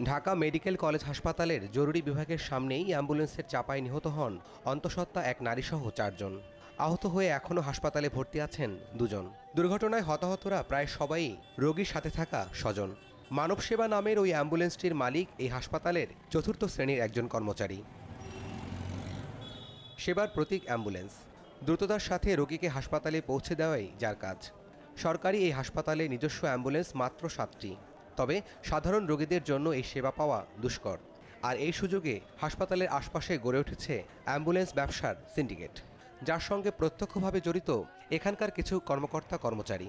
Dhaka medical college হাসপাতালের জরুরি বিভাগের সামনেই অ্যাম্বুলেন্সের চাপায় নিহত হন অন্তঃসত্ত্বা এক নারীসহ চারজন। আহত হয়ে এখনও হাসপাতালে ভর্তি আছেন দুজন। দুর্ঘটনায় হতাহতরা প্রায় সবাই রোগীর সাথে থাকা স্বজন। মানব সেবা নামের ওই অ্যাম্বুলেন্সটির মালিক এই হাসপাতালের চতুর্থ শ্রেণির একজন কর্মচারী। সেবার প্রতীক অ্যাম্বুলেন্স। দ্রুততার সাথে রোগীকে হাসপাতালে পৌঁছে দেওয়াই যার কাজ। সরকারি এই হাসপাতালে নিজস্ব অ্যাম্বুলেন্স মাত্র সাতটি। তবে সাধারণ রোগীদের জন্য এই সেবা পাওয়া দুষ্কর। আর এই সুযোগে হাসপাতালের আশপাশে গড়ে উঠেছে অ্যাম্বুলেন্স ব্যবসার সিন্ডিকেট। যার সঙ্গে প্রত্যক্ষভাবে জড়িত এখানকার কিছু কর্মকর্তা কর্মচারী।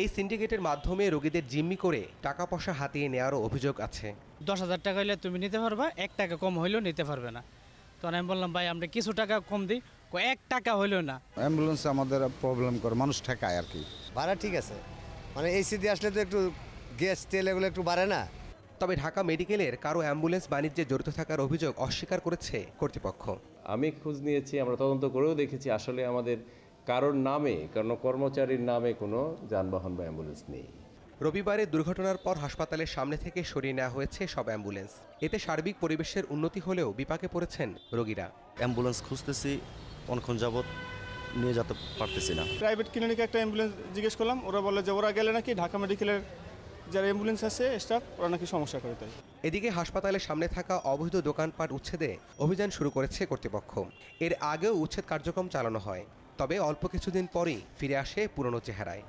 এই সিন্ডিকেটের মাধ্যমে রোগীদের জিম্মি করে টাকা পয়সা হাতিয়ে নেওয়ারও অভিযোগ আছে। দশ হাজার টাকা হইলে তুমি নিতে পারবা এক টাকা কম হইলেও নিতে পারবে না। তখন আমি বললাম ভাই আমরা কিছু টাকা কম দিই। এক টাকা হইলেও না। অ্যাম্বুলেন্স আমাদের প্রবলেম করে মানুষ ঠেকায় আর কি। ভাড়া ঠিক আছে। মানে এসি দিয়ে আসলে তো একটু গ্যাস তেল এগুলো একটু বাড়ে না। তবে ঢাকা মেডিকেলের কারও অ্যাম্বুলেন্স বাণিজ্যে জড়িত থাকার অভিযোগ অস্বীকার করেছে কর্তৃপক্ষ। আমি খোঁজ নিয়েছি আমরা তদন্ত করেও দেখেছি আসলে আমাদের কারোর নামে কোনো কর্মচারীর নামে কোনো যানবাহন বা অ্যাম্বুলেন্স নেই। রবিবারে দুর্ঘটনার পর হাসপাতালের সামনে থেকে সরিয়ে নেওয়া হয়েছে সব অ্যাম্বুলেন্স। এতে সার্বিক পরিবেশের উন্নতি হলেও বিপাকে পড়েছেন রোগীরা। অ্যাম্বুলেন্স খুঁজতেছি অনেকক্ষণ যাবৎ নিয়ে যেতে পারতেছি না। প্রাইভেট ক্লিনিকে একটা অ্যাম্বুলেন্স জিজ্ঞেস করলাম ওরা বলে যে ওরা গেলে নাকি ঢাকা মেডিকেলের যারা অ্যাম্বুলেন্স আছে স্টাফ ওরা নাকি সমস্যা করে তাই। এদিকে হাসপাতালের সামনে থাকা অবৈধ দোকানপাট উচ্ছেদে অভিযান শুরু করেছে কর্তৃপক্ষ। এর আগেও উচ্ছেদ কার্যক্রম চালানো হয়, তবে অল্প কিছুদিন পরেই ফিরে আসে পুরনো চেহারায়।